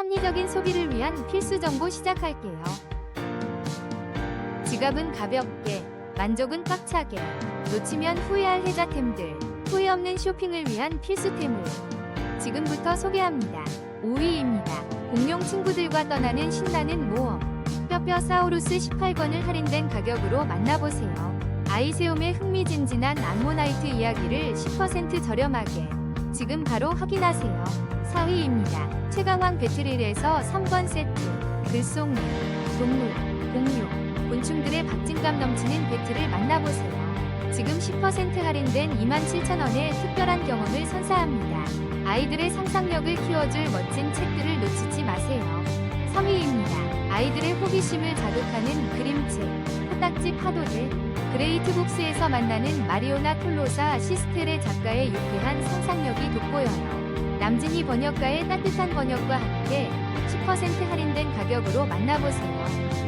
합리적인 소비를 위한 필수 정보 시작할게요. 지갑은 가볍게, 만족은 꽉차게, 놓치면 후회할 혜자템들, 후회 없는 쇼핑을 위한 필수템을 지금부터 소개합니다. 5위입니다. 공룡 친구들과 떠나는 신나는 모험. 뼈뼈 사우루스 18권을 할인된 가격으로 만나보세요. 아이세움의 흥미진진한 암모나이트 이야기를 10% 저렴하게 지금 바로 확인하세요. 4위입니다. 최강왕 배틀일에서 3권 세트 글송이, 동물, 공룡, 곤충들의 박진감 넘치는 배틀을 만나보세요. 지금 10% 할인된 27,000원의 특별한 경험을 선사합니다. 아이들의 상상력을 키워줄 멋진 책들을 놓치지 마세요. 3위입니다. 아이들의 호기심을 자극하는 그림책, 코딱지 파도들, 그레이트북스에서 만나는 마리오나 톨로사 시스텔의 작가의 유쾌한 상상 돋보여요. 남진희 번역가의 따뜻한 번역과 함께 10% 할인된 가격으로 만나보세요.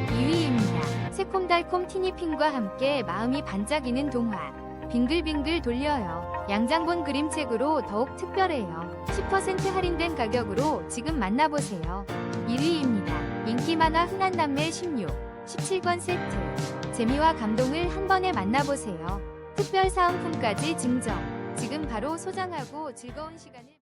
2위입니다. 새콤달콤 티니핑과 함께 마음이 반짝이는 동화. 빙글빙글 돌려요. 양장본 그림책으로 더욱 특별해요. 10% 할인된 가격으로 지금 만나보세요. 1위입니다. 인기 만화 흔한 남매 16, 17권 세트. 재미와 감동을 한 번에 만나보세요. 특별 사은품까지 증정. 지금 바로 소장하고 즐거운 시간을